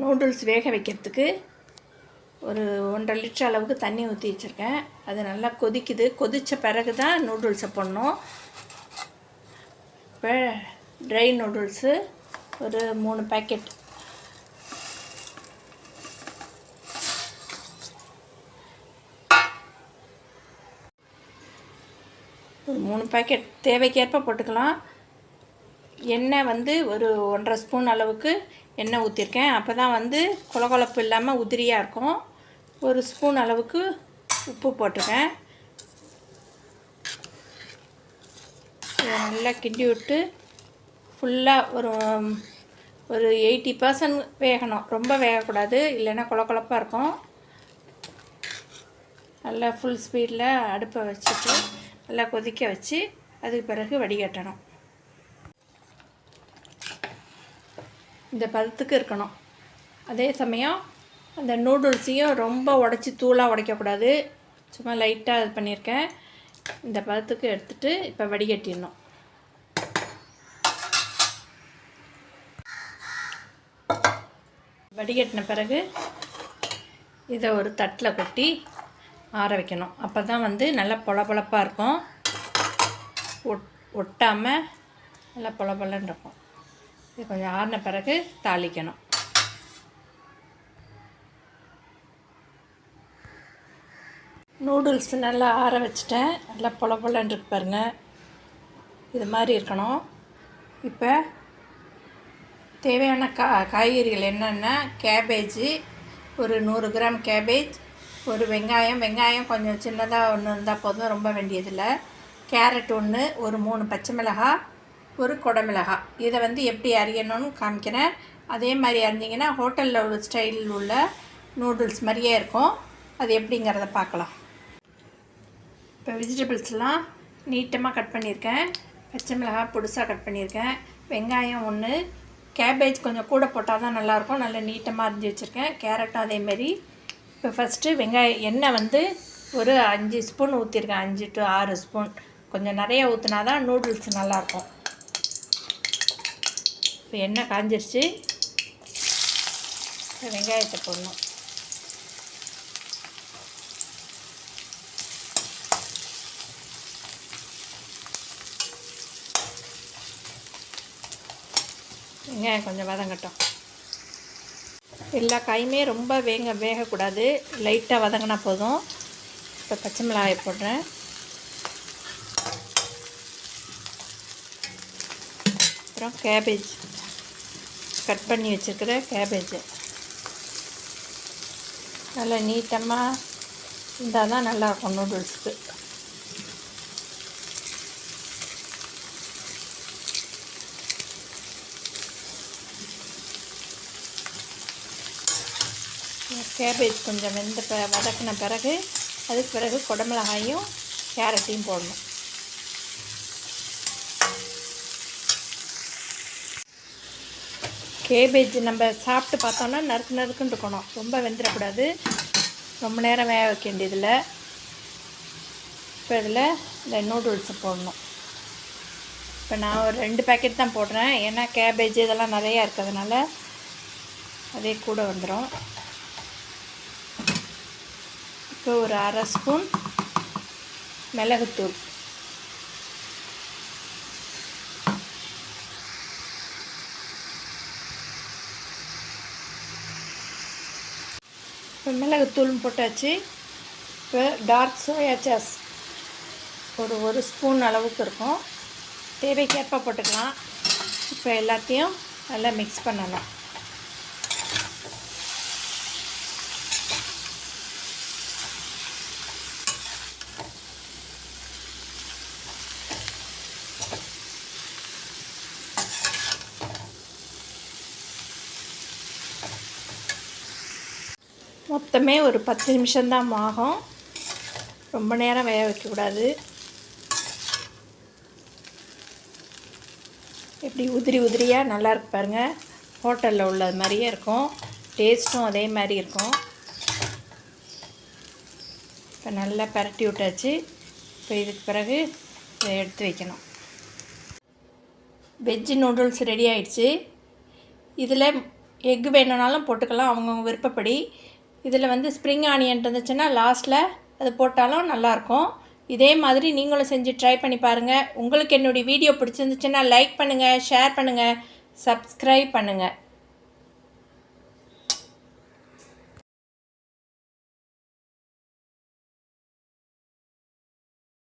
Noodles வேக வைக்கிறதுக்கு ஒரு ஒன்றரை லிட்டர் அளவுக்கு தண்ணி ஊற்றி வச்சுருக்கேன். அது நல்லா கொதிக்குது. கொதித்த பிறகு தான் நூடுல்ஸை போடணும். இப்போ ட்ரை நூடுல்ஸு ஒரு மூணு பேக்கெட் ஒரு மூணு பேக்கெட் தேவைக்கேற்ப போட்டுக்கலாம். எண்ணெய் வந்து ஒரு ஒன்றரை ஸ்பூன் அளவுக்கு எண்ணெய் ஊற்றிருக்கேன் அப்போ தான் வந்து கொலகொலப்பு இல்லாமல் உதிரியாக இருக்கும். ஒரு ஸ்பூன் அளவுக்கு உப்பு போட்டிருக்கேன். இதை நல்லா கிண்டி விட்டு ஃபுல்லாக ஒரு ஒரு எயிட்டி பர்சன்ட் வேகணும். ரொம்ப வேகக்கூடாது. இல்லைன்னா கொலகொலப்பாக இருக்கும். நல்லா ஃபுல் ஸ்பீடில் அடுப்பை வச்சுட்டு நல்லா கொதிக்க வச்சு அதுக்கு பிறகு வடிகட்டணும். இந்த பதத்துக்கு இருக்கணும். அதே சமயம் அந்த நூடுல்ஸையும் ரொம்ப உடச்சி தூளாக உடைக்கக்கூடாது. சும்மா லைட்டாக இது பண்ணியிருக்கேன். இந்த பதத்துக்கு எடுத்துகிட்டு இப்போ வடிகட்டிடணும். வடிகட்டின பிறகு இதை ஒரு தட்டில் கொட்டி ஆற வைக்கணும். அப்போ தான் வந்து நல்லா பொலபொலப்பாக இருக்கும். ஒட் ஒட்டாமல் நல்லா பொலபொலன்னு இருக்கும். இது கொஞ்சம் ஆறின பிறகு தாளிக்கணும். நூடுல்ஸ் நல்லா ஆற வச்சுட்டேன். நல்லா பொல பொலன்னு இருக்கு பாருங்க. இது மாதிரி இருக்கணும். இப்போ தேவையான கா காய்கறிகள் என்னென்னா கேபேஜு ஒரு நூறு கிராம் கேபேஜ் ஒரு வெங்காயம். வெங்காயம் கொஞ்சம் சின்னதாக ஒன்று இருந்தால் போதும் ரொம்ப வேண்டியதில்லை. கேரட் ஒன்று ஒரு மூணு பச்சை மிளகாய் ஒரு குடமிளகாய் இதை வந்து எப்படி அரியணும்னு காமிக்கிறேன். அதே மாதிரி அரிஞ்சிங்கன்னா ஹோட்டலில் உள்ள ஸ்டைலில் உள்ள நூடுல்ஸ் மாதிரியே இருக்கும். அது எப்படிங்கிறத பார்க்கலாம். இப்போ வெஜிடபிள்ஸ்லாம் நீட்டமாக கட் பண்ணியிருக்கேன். பச்சை மிளகாய் பொடுசாக கட் பண்ணியிருக்கேன். வெங்காயம் ஒன்று கேபேஜ் கொஞ்சம் கூட போட்டால் தான் நல்லாயிருக்கும். நல்லா நீட்டமாக அரிஞ்சு வச்சுருக்கேன். கேரட்டும் அதேமாரி இப்போ ஃபஸ்ட்டு வெங்காயம் எண்ணெய் வந்து ஒரு அஞ்சு ஸ்பூன் ஊற்றிருக்கேன் அஞ்சு டு ஆறு ஸ்பூன் கொஞ்சம் நிறைய ஊற்றினா தான் நூடுல்ஸ் நல்லாயிருக்கும். இப்போ எண்ணெய் காஞ்சிருச்சு. வெங்காயத்தை போடணும். வெங்காயம் கொஞ்சம் வதங்கட்டும். எல்லா காயுமே ரொம்ப வேக வேகக்கூடாது. லைட்டாக வதங்கினா போதும். இப்போ பச்சை மிளகாய் போடுறேன். அப்புறம் கேபேஜ் கட் பண்ணி வச்சுருக்கிற கேபேஜு நல்லா நீட்டமாக இருந்தால் தான் நல்லாயிருக்கும் நூடுல்ஸுக்கு கேபேஜ் கொஞ்சம் வெந்த ப வதக்கின பிறகு அதுக்கு பிறகு குடமிளகாயும் கேரட்டையும் போடணும். கேபேஜ் நம்ம சாப்பிட்டு பார்த்தோன்னா நறுக்கு நறுக்குன்னு இருக்கணும். ரொம்ப வெந்துடக்கூடாது ரொம்ப நேரம் வேக வைக்க வேண்டியதில் இப்போ இதில் இந்த நூடுல்ஸை போடணும். இப்போ நான் ஒரு ரெண்டு பேக்கெட் தான் போடுறேன். ஏன்னா கேபேஜ் இதெல்லாம் நிறையா இருக்கிறதுனால அதே கூட வந்துடும் இப்போ ஒரு அரை ஸ்பூன் மிளகுத்தூள். இப்போ மிளகுத்தூளும் போட்டாச்சு. இப்போ டார்க் சோயா சாஸ் ஒரு ஒரு ஸ்பூன் அளவுக்கு இருக்கும். தேவைக்கேற்ப போட்டுக்கலாம். இப்போ எல்லாத்தையும் நல்லா மிக்ஸ் பண்ணலாம் மொத்தமே ஒரு பத்து நிமிஷம்தான் ஆகும். ரொம்ப நேரம் வேக வைக்கக்கூடாது. எப்படி உதிரி உதிரியாக நல்லா இருக்கு பாருங்கள் ஹோட்டலில் உள்ளது மாதிரியே இருக்கும். டேஸ்ட்டும் அதே மாதிரி இருக்கும். இப்போ நல்லா பரட்டி விட்டாச்சு. இப்போ இதுக்கு பிறகு இதை எடுத்து வைக்கணும். வெஜ்ஜு நூடுல்ஸ் ரெடி ஆயிடுச்சு. இதில் எக் வேணும்னாலும் போட்டுக்கலாம். அவங்கவுங்க விருப்பப்படி இதில் வந்து ஸ்ப்ரிங் ஆனியன் இருந்துச்சுன்னா லாஸ்ட்டில் அது போட்டாலும் நல்லாயிருக்கும். இதே மாதிரி நீங்களும் செஞ்சு ட்ரை பண்ணி பாருங்கள் உங்களுக்கு என்னுடைய வீடியோ பிடிச்சிருந்துச்சுன்னா லைக் பண்ணுங்கள் ஷேர் பண்ணுங்கள் சப்ஸ்கிரைப் பண்ணுங்கள்